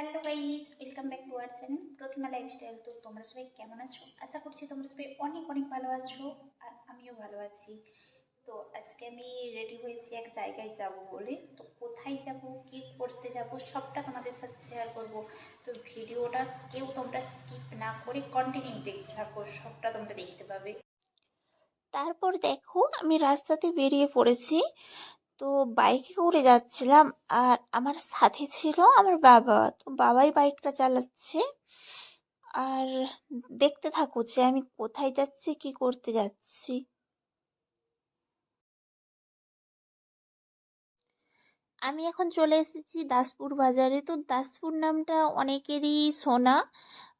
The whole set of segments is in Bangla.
Hello guys welcome back to our channel Pratima lifestyle তো তোমরা সবাই কেমন আছো? আশা করছি তোমরা সবাই অনেক অনেক ভালো আছো, আর আমিও ভালো আছি। তো আজকে আমি রেডি হয়েছি এক জায়গায় যাব বলে। তো কোথায় যাব, কি করতে যাব, সবটা তোমাদের সাথে শেয়ার করব। তো ভিডিওটা কেউ তোমরা স্কিপ না করে কন্টিনিউ দেখতে থাকো, সবটা তোমরা দেখতে পাবে। তারপর দেখো, আমি রাস্তাতে বেরিয়ে পড়েছি। তো বাইকে করে যাচ্ছিলাম আর আমার সাথে ছিল আমার বাবা। তো বাবাই বাইকটা চালাচ্ছে আর দেখতে থাকো যে আমি কোথায় যাচ্ছি, কি করতে যাচ্ছি। আমি এখন চলে এসেছি দাসপুর বাজারে। তো দাসপুর নামটা অনেকেরই শোনা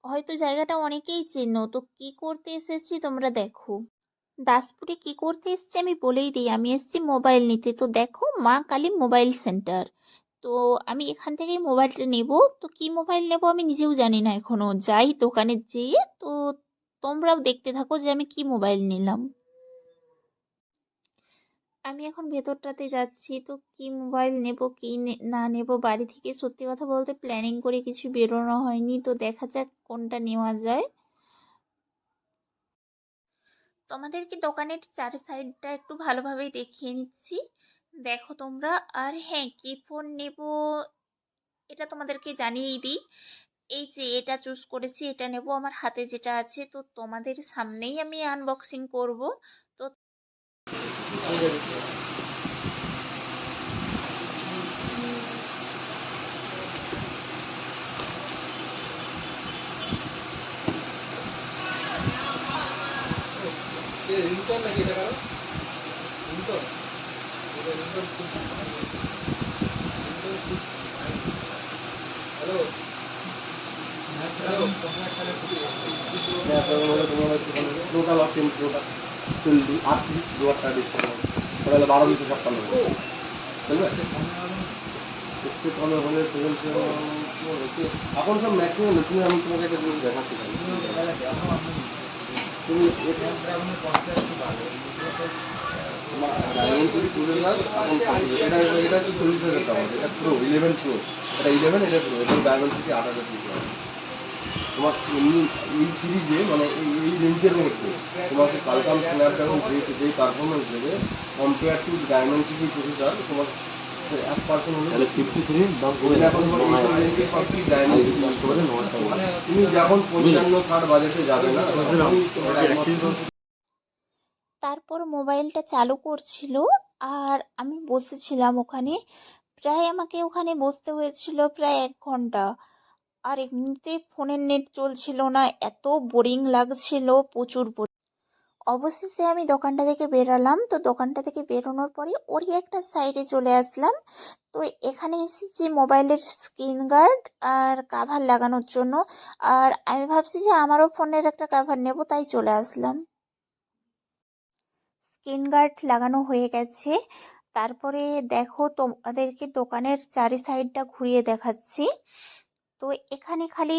হয়তো জায়গাটা অনেকেই চেনো। তো কি করতে এসেছি তোমরা দেখো। দাসপুরে কি করতে এসেছি আমি বলেই দিই। আমি এসেছি মোবাইল নিতে। তো দেখো, মা কালী মোবাইল সেন্টার। তো আমি এখান থেকেই মোবাইলটা নেব। তো কি মোবাইল নেব আমি নিজেও জানি না এখনও। যাই দোকানে যেয়ে, তো তোমরাও দেখতে থাকো যে আমি কি মোবাইল নিলাম। আমি এখন ভেতরটাতে যাচ্ছি। তো কি মোবাইল নেব, কি না নেব, বাড়ি থেকে সত্যি কথা বলতে প্ল্যানিং করে কিছু বেরোনো হয়নি। তো দেখা যাক কোনটা নেওয়া যায়। তোমাদেরকে দোকানের চার সাইডটা একটু ভালোভাবে দেখিয়ে নিচ্ছি। দেখো তোমরা। আর হ্যাঁ কি ফোন নেব এটা তোমাদেরকে জানিয়েই দিই। এই যে এটা চুজ করেছি, এটা নেব আমার হাতে যেটা আছে। তো তোমাদের সামনেই আমি আনবক্সিং করব। তো রিংটোন নাকি এটা কারও? রিংটোন এটা ringtone hello total of total চল্লিশ আটত্রিশ দু আটটা ডিসকাউন্ট তাহলে বারো দুশো বুঝলে? একটু কমে হলে সেভেন এখন সব ম্যাক্সিমাম তুমি আমি তোমাকে একটা জিনিস দেখাচ্ছি। তুমি এটা এটা চল্লিশ হাজার টাকা এটা প্রো ইলেভেন প্রো এটা ইলেভেন এটা প্রো এবং ডায়মন্ড থেকে আট হাজার তোমার এমনি এই সিরিজে মানে এই রেঞ্জের মধ্যে, তোমাকে কালকাম স্ন্যাপড্রাগন যে যেই পারফরমেন্স দেবে compare to Dimensity processor তোমার এক পার্সেন্ট হলে তাহলে ফিফটি থ্রি দাম এখন মানে তুমি যখন পঞ্চান্ন ষাট বাজেটে যাবে না তখনই তোমার একমাত্র তারপর মোবাইলটা চালু করছিল আর আমি বসেছিলাম ওখানে। প্রায় আমাকে ওখানে বসতে হয়েছিল প্রায় এক ঘণ্টা। আর এমনিতে ফোনের নেট চলছিল না এত বোরিং লাগছিল প্রচুর বোরিং অবশেষে আমি দোকানটা থেকে বেরালাম। তো দোকানটা থেকে বেরোনোর পরে ওরই একটা সাইডে চলে আসলাম। তো এখানে এসেছি মোবাইলের স্ক্রিন গার্ড আর কাভার লাগানোর জন্য। আর আমি ভাবছি যে আমারও ফোনের একটা কাভার নেব, তাই চলে আসলাম। স্ক্রিন গার্ড লাগানো হয়ে গেছে। তারপরে দেখো তোমাদেরকে দোকানের চারি সাইডটা ঘুরিয়ে দেখাচ্ছি। তো এখানে খালি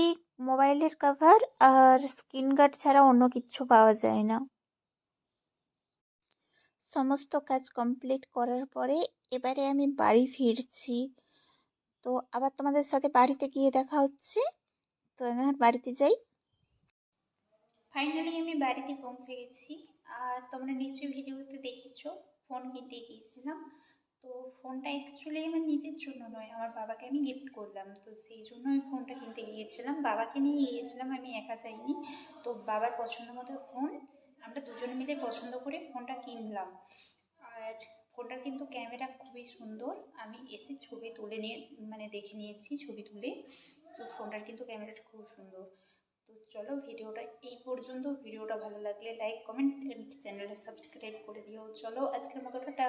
মোবাইলের কাভার আর স্ক্রিন গার্ড ছাড়া অন্য কিছু পাওয়া যায় না। সমস্ত কাজ কমপ্লিট করার পরে এবারে আমি বাড়ি ফিরছি। তো আবার তোমাদের সাথে বাড়িতে গিয়ে দেখা হচ্ছে। তো আমি আর বাড়িতে যাই। ফাইনালি আমি বাড়িতে পৌঁছে গেছি। আর তোমরা নিশ্চয়ই ভিডিওতে দেখেছ ফোন কিনতে গিয়েছিলাম। তো ফোনটা অ্যাকচুয়ালি আমার নিজের জন্য নয়, আমার বাবাকে আমি গিফট করলাম। তো সেই জন্য আমি ফোনটা কিনতে গিয়েছিলাম। বাবাকে নিয়ে গিয়েছিলাম, আমি একা যাইনি। তো বাবার পছন্দ মতো ফোন আমরা দুজনে মিলে পছন্দ করে ফোনটা কিনলাম। আর ফোনটার কিন্তু ক্যামেরা খুবই সুন্দর। আমি এসে ছবি তুলে নিয়ে মানে দেখে নিয়েছি ছবি তুলে। তো ফোনটার কিন্তু ক্যামেরাটা খুব সুন্দর। তো চলো ভিডিওটা এই পর্যন্ত। ভিডিওটা ভালো লাগলে লাইক কমেন্ট চ্যানেলটা সাবস্ক্রাইব করে দিও। চলো আজকের মতো টাটা।